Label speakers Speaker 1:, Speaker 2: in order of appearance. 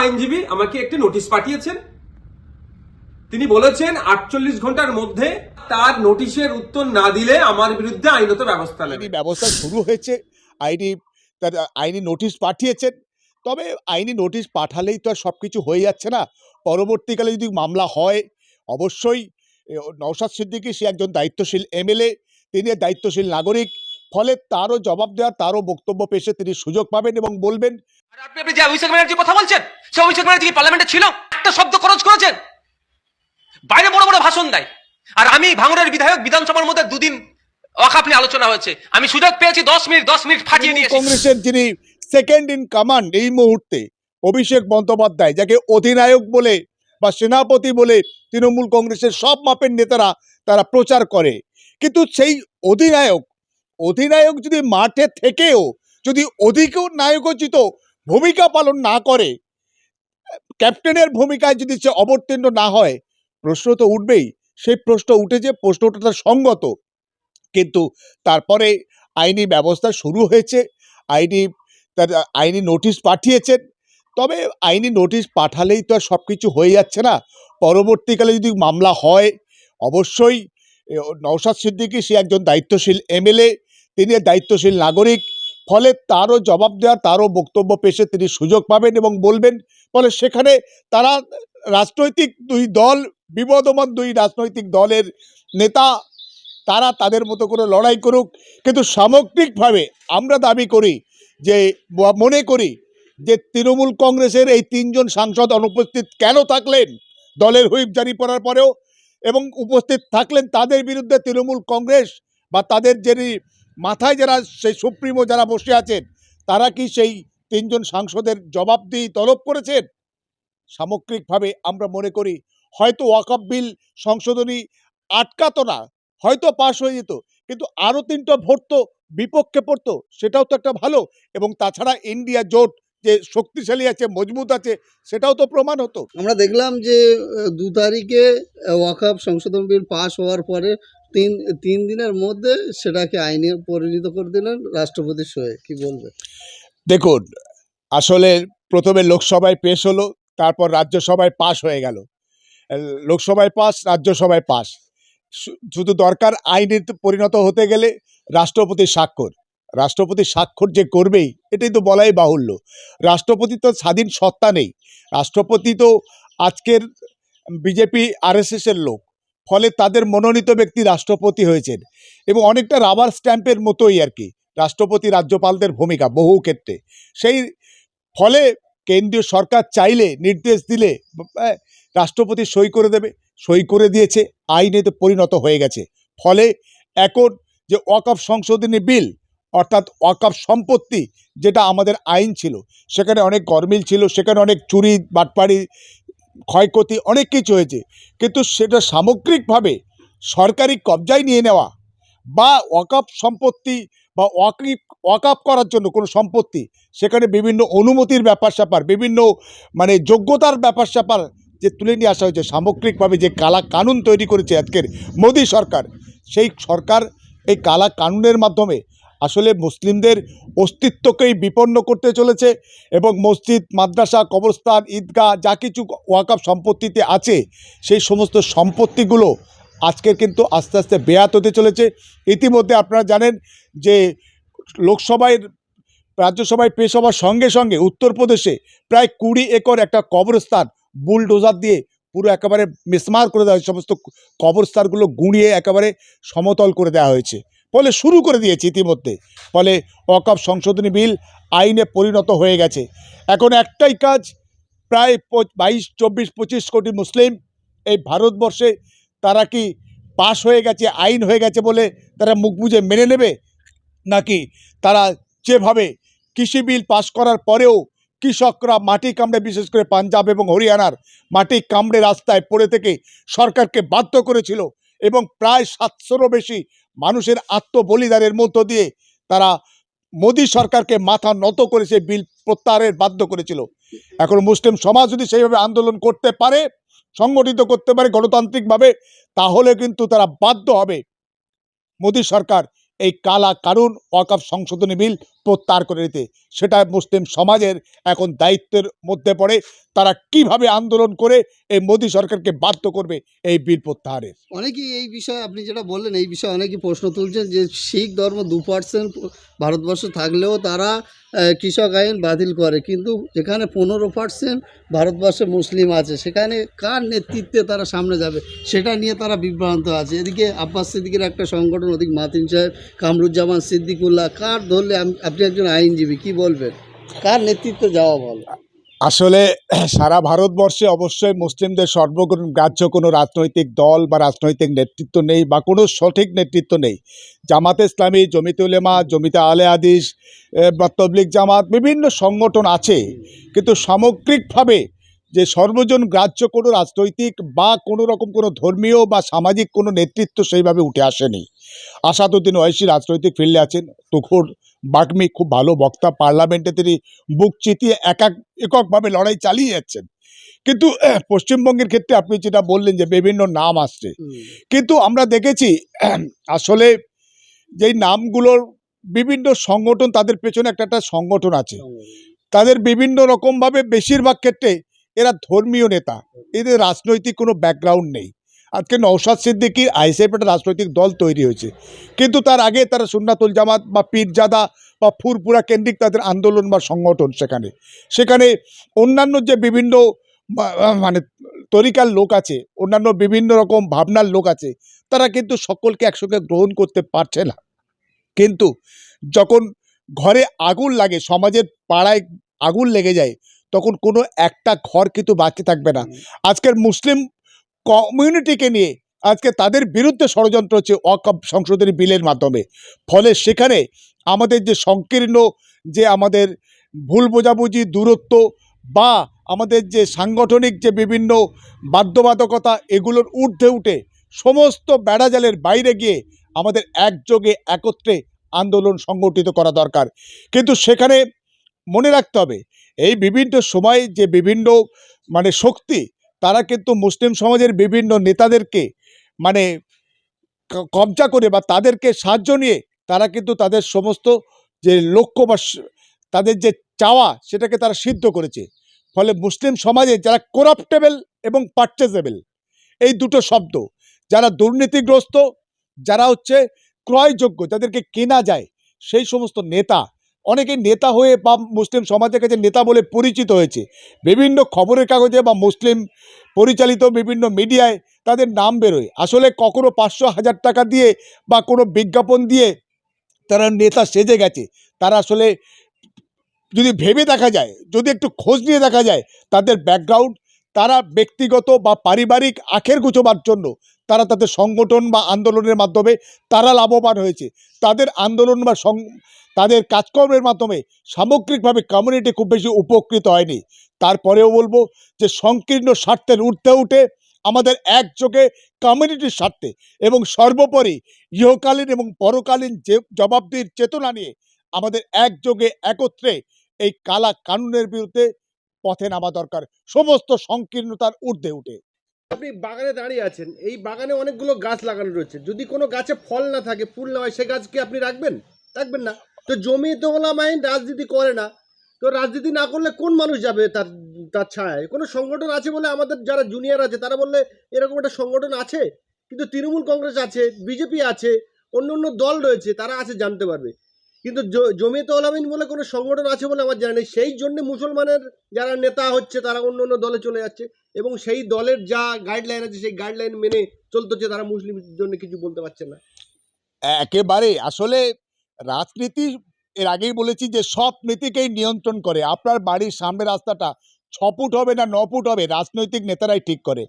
Speaker 1: আইনজীবী আমাকে একটি নোটিশ পাঠিয়েছেন। তিনি বলেছেন, আটচল্লিশ ঘণ্টার মধ্যে তার নোটিশের উত্তর না দিলে আমার বিরুদ্ধে আইনত ব্যবস্থা নেবে।
Speaker 2: ব্যবস্থা শুরু হয়েছে। আইনি তার আইনি নোটিশ পাঠিয়েছেন। তবে আইনি নোটিশ পাঠালেই তো আর সব কিছু হয়ে যাচ্ছে না। পরবর্তীকালে যদি মামলা হয়, অবশ্যই নওশাদ সিদ্দিকী সে একজন দায়িত্বশীল এমএলএ, তিনি দায়িত্বশীল নাগরিক। ফলে তারও জবাব দেওয়ার, তারও বক্তব্য পেশে তিনি সুযোগ পাবেন এবং বলবেন
Speaker 3: আর আপনি আপনি যে অভিষেক ব্যানার্জি কথা বলছেন সে অভিষেক ব্যানার্জি কি পার্লামেন্টে ছিল? একটা শব্দ খরচ করেছেন। বাইরে বড় বড় ভাষণ দেয়। আর আমি ভাঙড়ের বিধায়ক বিধানসভার মধ্যে দুদিন নিয়ে আলোচনা হয়েছে। আমি সুযোগ পেয়েছি দশ মিনিট দশ মিনিট ফাটিয়ে দিয়েছি।
Speaker 2: কংগ্রেসের যিনি সেকেন্ড ইন কমান্ড এই মুহূর্তে অভিষেক বন্দ্যোপাধ্যায় যাকে অধিনায়ক বলে বা সেনাপতি বলে তৃণমূল কংগ্রেসের সব মাপের নেতারা তারা প্রচার করে। কিন্তু সেই অধিনায়ক অধিনায়ক যদি মাঠে থেকেও যদি অধিক নায়কোচিত ভূমিকা পালন না করে, ক্যাপ্টেনের ভূমিকায় যদি সে অবতীর্ণ না হয়, প্রশ্ন তো উঠবেই। সেই প্রশ্ন উঠেছে প্রশ্নটা তার সঙ্গত। কিন্তু তারপরে আইনি ব্যবস্থা শুরু হয়েছে, আইনি তার আইনি নোটিশ পাঠিয়েছেন। তবে আইনি নোটিশ পাঠালেই তো আর সব কিছু হয়ে যাচ্ছে না। পরবর্তীকালে যদি মামলা হয়, অবশ্যই নওশাদ সিদ্দিকী সে একজন দায়িত্বশীল এমএলএ, তিনি দায়িত্বশীল নাগরিক। ফলে তারও জবাব দেওয়ার, তারও বক্তব্য পেশে তিনি সুযোগ পাবেন এবং বলবেন, ফলে সেখানে তারা রাজনৈতিক দুই দল, বিবদমান দুই রাজনৈতিক দলের নেতা, তারা তাদের মতো করে লড়াই করুক। কিন্তু সামগ্রিকভাবে আমরা দাবি করি যে মনে করি যে, তৃণমূল কংগ্রেসের এই তিনজন সাংসদ অনুপস্থিত কেন থাকলেন? দলের হুইপ জারি করার পরেও এবং উপস্থিত থাকলেন তাদের বিরুদ্ধে তৃণমূল কংগ্রেস বা তাদের যিনি মাথায় যারা সেই সুপ্রিমো যারা বসে আছেন, তারা কি সেই তিনজন সাংসদের জবাবদিহি তলব করেছেন? সামগ্রিকভাবে আমরা মনে করি, হয়তো ওয়াকআপ বিল সংশোধনী আটকাতো না, হয়তো পাশ হয়ে যেত, কিন্তু আরও তিনটা ভোট তো বিপক্ষে পড়তো, সেটাও তো একটা ভালো, এবং তাছাড়া ইন্ডিয়া জোট যে শক্তিশালী আছে, মজবুত আছে, সেটাও তো প্রমাণ হতো।
Speaker 4: আমরা দেখলাম যে দু তারিখে ওয়াকআপ সংশোধন বিল পাশ হওয়ার পরে তিন তিন দিনের মধ্যে সেটাকে আইনে পরিণত করে দিলেন রাষ্ট্রপতির সয়ে কি বলবে?
Speaker 2: দেখুন, আসলে প্রথমে লোকসভায় পেশ হলো, তারপর রাজ্যসভায় পাশ হয়ে গেল। লোকসভায় পাস রাজ্যসভায় পাস শুধু দরকার আইনে পরিণত হতে গেলে রাষ্ট্রপতির স্বাক্ষর। রাষ্ট্রপতি স্বাক্ষর যে করবেই, এটাই তো বলাই বাহুল্য। রাষ্ট্রপতি তো স্বাধীন সত্তা নেই। রাষ্ট্রপতি তো আজকের বিজেপি, আরএসএসের লোক। ফলে তাদের মনোনীত ব্যক্তি রাষ্ট্রপতি হয়েছেন এবং অনেকটা রাবার স্ট্যাম্পের মতোই আর কি, রাষ্ট্রপতি রাজ্যপালদের ভূমিকা বহু ক্ষেত্রে। সেই ফলে কেন্দ্রীয় সরকার চাইলে নির্দেশ দিলে রাষ্ট্রপতি সই করে দেবে, সই করে দিয়েছে আইনেতে পরিণত হয়ে গেছে। ফলে এখন যে ওয়াকফ সংশোধনী বিল, অর্থাৎ ওয়াকফ সম্পত্তি, যেটা আমাদের আইন ছিল, সেখানে অনেক গরমিল ছিল, সেখানে অনেক চুরি, বাটপাড়ি ক্ষয়ক্ষতি অনেক কিছু হয়েছে। কিন্তু সেটা সামগ্রিকভাবে সরকারি কবজায় নিয়ে নেওয়া বা ওয়াকফ সম্পত্তি বা ওয়াকিফ ওয়াকআপ করার জন্য কোনো সম্পত্তি, সেখানে বিভিন্ন অনুমতির ব্যাপার স্যাপার, বিভিন্ন মানে যোগ্যতার ব্যাপার স্যাপার যে তুলে নিয়ে আসা হয়েছে, সামগ্রিকভাবে যে কালা কানুন তৈরি করেছে আজকের মোদী সরকার, সেই সরকার এই কালা কানুনের মাধ্যমে আসলে মুসলিমদের অস্তিত্বকেই বিপন্ন করতে চলেছে এবং মসজিদ, মাদ্রাসা, কবরস্থান, ঈদগাহ, যা কিছু ওয়াকআপ সম্পত্তিতে আছে, সেই সমস্ত সম্পত্তিগুলো আজকের কিন্তু আস্তে আস্তে বেয়াত হতে চলেছে। ইতিমধ্যে আপনারা জানেন যে লোকসভায়, রাজ্যসভায় পেশ হওয়ার সঙ্গে সঙ্গে উত্তরপ্রদেশে প্রায় কুড়ি একর একটা কবরস্থান বুলডোজার দিয়ে পুরো একেবারে মিসমার করে দেওয়া হয়েছে। সমস্ত কবরস্থানগুলো গুঁড়িয়ে একেবারে সমতল করে দেওয়া হয়েছে। ফলে শুরু করে দিয়েছে ইতিমধ্যে। ফলে অকাপ সংশোধনী বিল আইনে পরিণত হয়ে গেছে। এখন একটাই কাজ, প্রায় বাইশ, চব্বিশ, পঁচিশ কোটি মুসলিম এই ভারতবর্ষে তারা কি পাশ হয়ে গেছে, আইন হয়ে গেছে বলে তারা মুখ বুঝে মেনে নেবে? নাকি তারা যেভাবে কৃষি বিল পাশ করার পরেও কৃষকরা মাটি কামড়ে, বিশেষ করে পাঞ্জাব এবং হরিয়ানার মাটি কামড়ে রাস্তায় পড়ে থেকে সরকারকে বাধ্য করেছিল এবং প্রায় সাতশোরও বেশি মানুষের আত্মবলিদানের মধ্য দিয়ে তারা মোদী সরকারকে মাথা নত করে সেই বিল প্রত্যাহারের বাধ্য করেছিল। এখন মুসলিম সমাজ যদি সেইভাবে আন্দোলন করতে পারে, সংগঠিত করতে পারে গণতান্ত্রিকভাবে, তাহলে কিন্তু তারা বাধ্য হবে। মোদী সরকার এই কালা কারুন ওয়াকফ সংশোধনী বিল প্রত্যাহার করে নিতে। সেটা মুসলিম সমাজের এখন দায়িত্বের মধ্যে পড়ে। তারা কীভাবে আন্দোলন করে এই মোদী সরকারকে বাধ্য করবে এই বিল প্রত্যাহারের?
Speaker 4: অনেকেই এই বিষয়ে আপনি যেটা বললেন, এই বিষয়ে অনেকেই প্রশ্ন তুলছেন যে শিখ ধর্ম দু পার্সেন্ট ভারতবর্ষে থাকলেও তারা কৃষক আইন বাতিল করে। কিন্তু যেখানে পনেরো পার্সেন্ট ভারতবর্ষে মুসলিম আছে, সেখানে কার নেতৃত্বে তারা সামনে যাবে? সেটা নিয়ে তারা বিভ্রান্ত আছে। এদিকে আব্বাস সিদ্দিকের একটা সংগঠন ওদিকে মাতিন সাহেব, কামরুজ্জামান সিদ্দিকুল্লাহ, কার ধরলে আপনি একজন আইনজীবী, কি বলবেন? কার নেতৃত্বে যাওয়া ভালো?
Speaker 2: আসলে সারা ভারতবর্ষে অবশ্যই মুসলিমদের সর্বগ্রাহ্য গ্রাহ্য কোনো রাজনৈতিক দল বা রাজনৈতিক নেতৃত্ব নেই বা কোনো সঠিক নেতৃত্ব নেই। জামাতে ইসলামী, জমিতে উলেমা, জমিতে আলে আদিস বা তবলিক জামাত, বিভিন্ন সংগঠন আছে। কিন্তু সামগ্রিকভাবে যে সর্বজন গ্রাহ্য কোনো রাজনৈতিক বা কোনো রকম কোনো ধর্মীয় বা সামাজিক কোনো নেতৃত্ব সেইভাবে উঠে আসেনি। আসাদুদ্দিন ওয়াইসি রাজনৈতিক ফিল্ডে আছেন তুখুর বাগ্মি খুব ভালো বক্তা। পার্লামেন্টে তিনি বুক চিতিয়ে একাক এককভাবে লড়াই চালিয়ে যাচ্ছেন। কিন্তু পশ্চিমবঙ্গের ক্ষেত্রে আপনি যেটা বললেন যে বিভিন্ন নাম আসছে। কিন্তু আমরা দেখেছি আসলে যেই নামগুলোর বিভিন্ন সংগঠন তাদের পেছনে একটা একটা সংগঠন আছে। তাদের বিভিন্ন রকমভাবে বেশিরভাগ ক্ষেত্রে এরা ধর্মীয় নেতা। এদের রাজনৈতিক কোনো ব্যাকগ্রাউন্ড নেই। আজকে নৌসাদ সিদ্দিকির আইসিএফ একটা রাজনৈতিক দল তৈরি হয়েছে। কিন্তু তার আগে তারা সুন্নাতুল জামাত বা পীরজাদা বা ফুরপুরা কেন্দ্রিক তাদের আন্দোলন বা সংগঠন সেখানে। সেখানে অন্যান্য যে বিভিন্ন মানে তরিকার লোক আছে অন্যান্য বিভিন্ন রকম ভাবনার লোক আছে তারা কিন্তু সকলকে একসঙ্গে গ্রহণ করতে পারছে না। কিন্তু যখন ঘরে আগুন লাগে সমাজের পাড়ায় আগুন লেগে যায় তখন কোনো একটা ঘর কিন্তু বাকি থাকবে না। আজকের মুসলিম কমিউনিটিকে নিয়ে আজকে তাদের বিরুদ্ধে ষড়যন্ত্র হচ্ছে অকপ সংশোধনী বিলের মাধ্যমে। ফলে সেখানে আমাদের যে সংকীর্ণ যে আমাদের ভুল বোঝাবুঝি, দূরত্ব বা আমাদের যে সাংগঠনিক যে বিভিন্ন বাধ্যবাধকতা, এগুলোর ঊর্ধ্বে উঠে সমস্ত বেড়াজালের বাইরে গিয়ে আমাদের একযোগে, একত্রে আন্দোলন সংগঠিত করা দরকার। কিন্তু সেখানে মনে রাখতে হবে, এই বিভিন্ন সময়ে যে বিভিন্ন মানে শক্তি তারা কিন্তু মুসলিম সমাজের বিভিন্ন নেতাদেরকে মানে কবজা করে বা তাদেরকে সাহায্য নিয়ে তারা কিন্তু তাদের সমস্ত যে লক্ষ্য বা তাদের যে চাওয়া সেটাকে তারা সিদ্ধ করেছে। ফলে মুসলিম সমাজে যারা করাপ্টেবল এবং পারচেজেবল এই দুটো শব্দ, যারা দুর্নীতিগ্রস্ত, যারা হচ্ছে ক্রয়যোগ্য, যাদেরকে কেনা যায়, সেই সমস্ত নেতা অনেকে নেতা হয়ে বা মুসলিম সমাজের কাছে নেতা বলে পরিচিত হয়েছে। বিভিন্ন খবরের কাগজে বা মুসলিম পরিচালিত বিভিন্ন মিডিয়ায় তাদের নাম বেরোয়। আসলে কখনো পাঁচশো হাজার টাকা দিয়ে বা কোনো বিজ্ঞাপন দিয়ে তারা নেতা সেজে গেছে। তারা আসলে যদি ভেবে দেখা যায়, যদি একটু খোঁজ নিয়ে দেখা যায়, তাদের ব্যাকগ্রাউন্ড তারা ব্যক্তিগত বা পারিবারিক আখের গুছোবার জন্য তারা তাদের সংগঠন বা আন্দোলনের মাধ্যমে তারা লাভবান হয়েছে। তাদের আন্দোলন বা তাদের কাজকর্মের মাধ্যমে সামগ্রিকভাবে কমিউনিটি খুব বেশি উপকৃত হয়নি। তারপরেও বলব যে সংকীর্ণ স্বার্থের ঊর্ধ্বে উঠে আমাদের একযোগে কমিউনিটির স্বার্থে এবং সর্বোপরি ইহকালীন এবং পরকালীন যে জবাবদির চেতনা নিয়ে আমাদের একযোগে একত্রে এই কালা কানুনের বিরুদ্ধে পথে নামা দরকার। সমস্ত সংকীর্ণতার ঊর্ধ্বে উঠে।
Speaker 5: আপনি বাগানে দাঁড়িয়ে আছেন, এই বাগানে অনেকগুলো গাছ লাগানো রয়েছে। যদি কোনো গাছে ফল না থাকে, ফুল না হয়, সে গাছ কি আপনি রাখবেন? রাখবেন না। তো জমি তো মাইন রাজনীতি করে না। তো রাজনীতি না করলে কোন মানুষ যাবে তার তার ছায় কোনো সংগঠন আছে বলে আমাদের যারা জুনিয়র আছে, তারা বললে এরকম একটা সংগঠন আছে? কিন্তু তৃণমূল কংগ্রেস আছে, বিজেপি আছে অন্য অন্য দল রয়েছে, তারা আছে, জানতে পারবে। কিন্তু জমিতে ওলামিন বলে কোনো সংগঠন আছে বলে আমার জানা সেই জন্য মুসলমানের যারা নেতা হচ্ছে, তারা অন্য অন্য দলে চলে যাচ্ছে এবং সেই দলের যা গাইডলাইন আছে, সেই গাইডলাইন মেনে চলতে হচ্ছে। তারা মুসলিমের জন্য কিছু বলতে পারছে না।
Speaker 2: একেবারে আসলে রাজনীতি, এর আগেই বলেছি যে সব নীতিকেই নিয়ন্ত্রণ করে। আপনার বাড়ির সামনের রাস্তাটা ছ ফুট হবে না, ন ফুট হবে, রাজনৈতিক নেতারাই ঠিক করে।